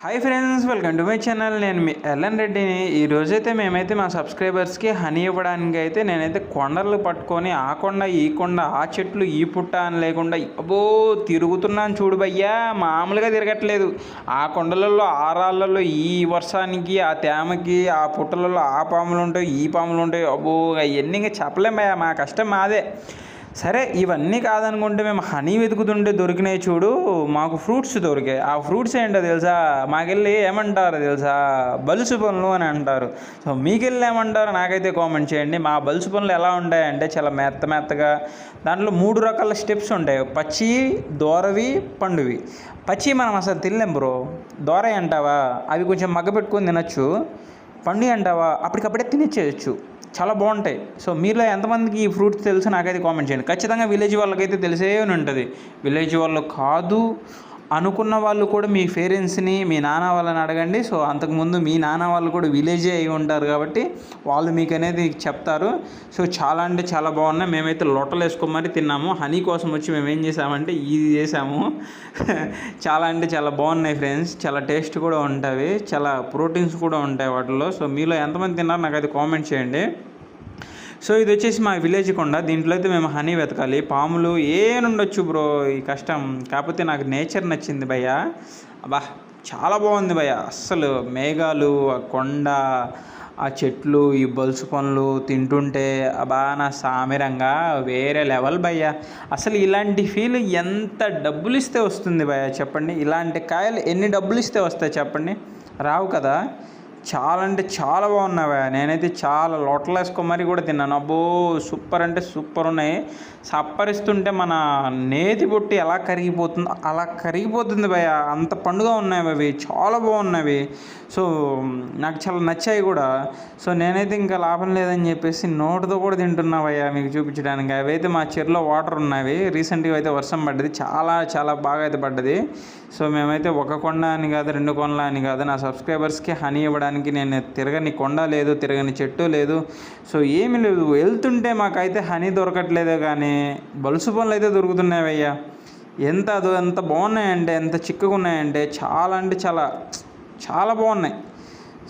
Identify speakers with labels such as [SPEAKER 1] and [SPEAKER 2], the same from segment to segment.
[SPEAKER 1] Hi friends welcome to my channel నేను మీ LN రెడ్డిని ఈ రోజైతే మేమైతే మా సబ్స్క్రైబర్స్కి హనీ ఇవ్వడానికి అయితే నేనైతే కొండలు పట్టుకొని ఆ కొండ ఈ కొండ ఆ చెట్లు ఈ పుట్ట అని లేకుండా అబ్బో తిరుగుతున్నాను చూడు భయ్యా. మామూలుగా తిరగట్లేదు. ఆ కొండలలో ఆ రాళ్ళల్లో ఈ వర్షానికి ఆ తేమకి ఆ పుట్టలలో ఆ పాములు ఉంటాయి ఈ పాములు ఉంటాయి. అబ్బో అవన్నీ ఇంకా చెప్పలేం భయ్యా. మా కష్టం మాదే. సరే ఇవన్నీ కాదనుకుంటే మేము హనీ వెతుకుతుంటే దొరికినాయి చూడు మాకు ఫ్రూట్స్ దొరికాయి. ఆ ఫ్రూట్స్ ఏంటో తెలుసా? మాకెళ్ళి ఏమంటారు తెలుసా? బలుసు పనులు అని అంటారు. సో మీకెళ్ళి ఏమంటారు నాకైతే కామెంట్ చేయండి. మా బలుసు పనులు ఎలా ఉంటాయంటే చాలా మెత్త మెత్తగా దాంట్లో మూడు రకాల స్టెప్స్ ఉంటాయి. పచ్చి దోరవి పండువి. పచ్చి మనం అసలు తినలేం బ్రో. దోర అంటావా? అవి కొంచెం మగ్గ పెట్టుకొని తినచ్చు. పండు అంటావా? అప్పటికప్పుడే తినేసేయచ్చు. చాలా బాగుంటాయి. సో మీలో ఎంతమందికి ఈ ఫ్రూట్స్ తెలుసు నాకైతే కామెంట్ చేయండి. ఖచ్చితంగా విలేజ్ వాళ్ళకైతే తెలిసే ఉంటుంది. విలేజ్ వాళ్ళు కాదు. అనుకున్న వాళ్ళు కూడా మీ పేరెంట్స్ని మీ నాన్న వాళ్ళని అడగండి. సో అంతకుముందు మీ నాన్న వాళ్ళు కూడా విలేజే అయి ఉంటారు కాబట్టి వాళ్ళు మీకు అనేది చెప్తారు. సో చాలా అంటే చాలా బాగున్నాయి. మేమైతే లొట్టలు వేసుకోమని తిన్నాము. హనీ కోసం వచ్చి మేము ఏం చేసామంటే ఇది చేసాము. చాలా అంటే చాలా బాగున్నాయి ఫ్రెండ్స్. చాలా టేస్ట్ కూడా ఉంటాయి. చాలా ప్రోటీన్స్ కూడా ఉంటాయి వాటిలో సో మీలో ఎంతమంది తిన్నారు నాకు అది కామెంట్ చేయండి. సో ఇది వచ్చేసి మా విలేజ్ కొండ. దీంట్లో అయితే మేము హనీ వెతకాలి. పాములు ఏనుండొచ్చు బ్రో ఈ కష్టం? కాకపోతే నాకు నేచర్ నచ్చింది భయ్య. అబ్బా చాలా బాగుంది భయ్య. అస్సలు మేఘాలు ఆ కొండ ఆ చెట్లు ఈ బొలుసు పనులు తింటుంటే అబ్బా నా సామిరంగా వేరే లెవెల్ భయ్య. అసలు ఇలాంటి ఫీల్ ఎంత డబ్బులు ఇస్తే వస్తుంది భయ్య చెప్పండి? ఇలాంటి కాయలు ఎన్ని డబ్బులు ఇస్తే వస్తాయి చెప్పండి? రావు కదా. చాలా అంటే చాలా బాగున్నావా. నేనైతే చాలా లొట్టలు వేసుకొని మరీ కూడా తిన్నాను. అబ్బో సూపర్ అంటే సూపర్ ఉన్నాయి. సప్పరిస్తుంటే మన నేతి బొట్టి ఎలా కరిగిపోతుందో అలా కరిగిపోతుంది భయ అంత పండుగ ఉన్నాయి అవి. చాలా బాగున్నవి సో నాకు చాలా నచ్చాయి కూడా. సో నేనైతే ఇంకా లాభం లేదని చెప్పేసి నోటితో కూడా తింటున్నావయ్యా మీకు చూపించడానికి. అవి అయితే మా చెరులో వాటర్ ఉన్నవి. రీసెంట్గా అయితే వర్షం పడ్డది. చాలా చాలా బాగా అయితే పడ్డది. సో మేమైతే ఒక కొండ అని కాదు రెండు కొండలు అని కాదు. నా సబ్స్క్రైబర్స్కి హనీ ఇవ్వడానికి నేను తిరగని కొండ లేదు తిరగని చెట్టు లేదు. సో ఏమీ లేదు. వెళ్తుంటే మాకైతే హనీ దొరకట్లేదే కానీ బలుసు పనులు అయితే దొరుకుతున్నాయి అయ్యా ఎంత అదో ఎంత బాగున్నాయంటే ఎంత చిక్కగా ఉన్నాయంటే చాలా అంటే చాలా చాలా బాగున్నాయి.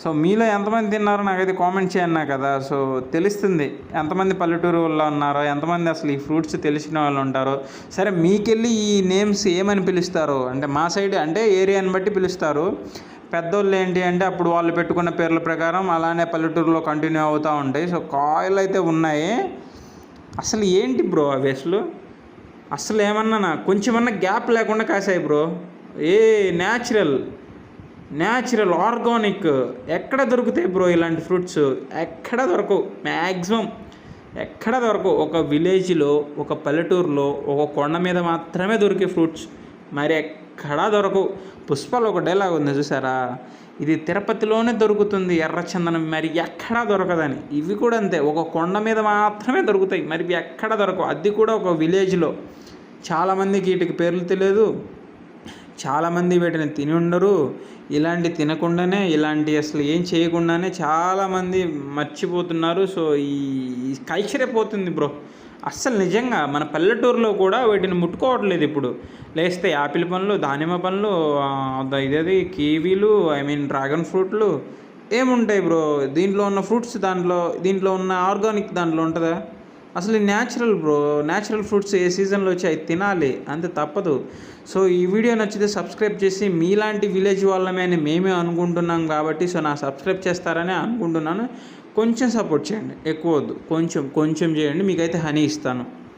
[SPEAKER 1] సో మీలో ఎంతమంది తిన్నారో నాకైతే కామెంట్ చేయండి కదా సో తెలుస్తుంది ఎంతమంది పల్లెటూరు వాళ్ళు ఉన్నారో ఎంతమంది అసలు ఈ ఫ్రూట్స్ తెలిసిన వాళ్ళు ఉంటారో. సరే మీకెళ్ళి ఈ నేమ్స్ ఏమని పిలుస్తారు? అంటే మా సైడ్ అంటే ఏరియాని బట్టి పిలుస్తారు. పెద్దోళ్ళు ఏంటి అంటే అప్పుడు వాళ్ళు పెట్టుకున్న పేర్ల ప్రకారం అలానే పల్లెటూరులో కంటిన్యూ అవుతూ ఉంటాయి. సో కాయలు అయితే ఉన్నాయి. అసలు ఏంటి బ్రో అవి అసలు? అసలు ఏమన్నా కొంచెమన్నా గ్యాప్ లేకుండా కాసాయి బ్రో. ఏ న్యాచురల్ న్యాచురల్ ఆర్గానిక్ ఎక్కడ దొరుకుతాయి బ్రో ఇలాంటి ఫ్రూట్స్? ఎక్కడ దొరకవు. మ్యాక్సిమం ఎక్కడ దొరకవు. ఒక విలేజ్లో ఒక పల్లెటూరులో ఒక కొండ మీద మాత్రమే దొరికే ఫ్రూట్స్. మరి ఎక్కడా దొరకవు. పుష్పాలు ఒక డైలాగ్ ఉంది చూసారా? ఇది తిరుపతిలోనే దొరుకుతుంది ఎర్రచందనం మరి ఎక్కడా దొరకదని. ఇవి కూడా అంతే. ఒక కొండ మీద మాత్రమే దొరుకుతాయి. మరి ఇవి ఎక్కడ దొరకవు? అది కూడా ఒక విలేజ్లో. చాలామందికి వీటికి పేర్లు తెలియదు. చాలామంది వీటిని తిని ఉండరు. ఇలాంటి తినకుండానే ఇలాంటి అసలు ఏం చేయకుండానే చాలామంది మర్చిపోతున్నారు. సో ఈ కల్చరే పోతుంది బ్రో. అస్సలు నిజంగా మన పల్లెటూరులో కూడా వీటిని ముట్టుకోవట్లేదు ఇప్పుడు. లేస్తే యాపిల్ పండ్లు దానిమ్మ పండ్లు ఇదేది కీవీలు ఐ మీన్ డ్రాగన్ ఫ్రూట్లు ఏముంటాయి బ్రో? దీంట్లో ఉన్న ఫ్రూట్స్ దాంట్లో దీంట్లో ఉన్న ఆర్గానిక్ దాంట్లో ఉంటుందా? అసలు న్యాచురల్ బ్రో న్యాచురల్ ఫ్రూట్స్ ఏ సీజన్లో వచ్చి అవి తినాలి? అంతే తప్పదు. సో ఈ వీడియో నచ్చితే సబ్స్క్రైబ్ చేసి మీలాంటి విలేజ్ వాళ్ళమే అని మేమే అనుకుంటున్నాం కాబట్టి సో నా సబ్స్క్రైబ్ చేస్తారని అనుకుంటున్నాను. కొంచెం సపోర్ట్ చేయండి. ఎక్కువ వద్దు. కొంచెం కొంచెం చేయండి. మీకైతే హనీ ఇస్తాను.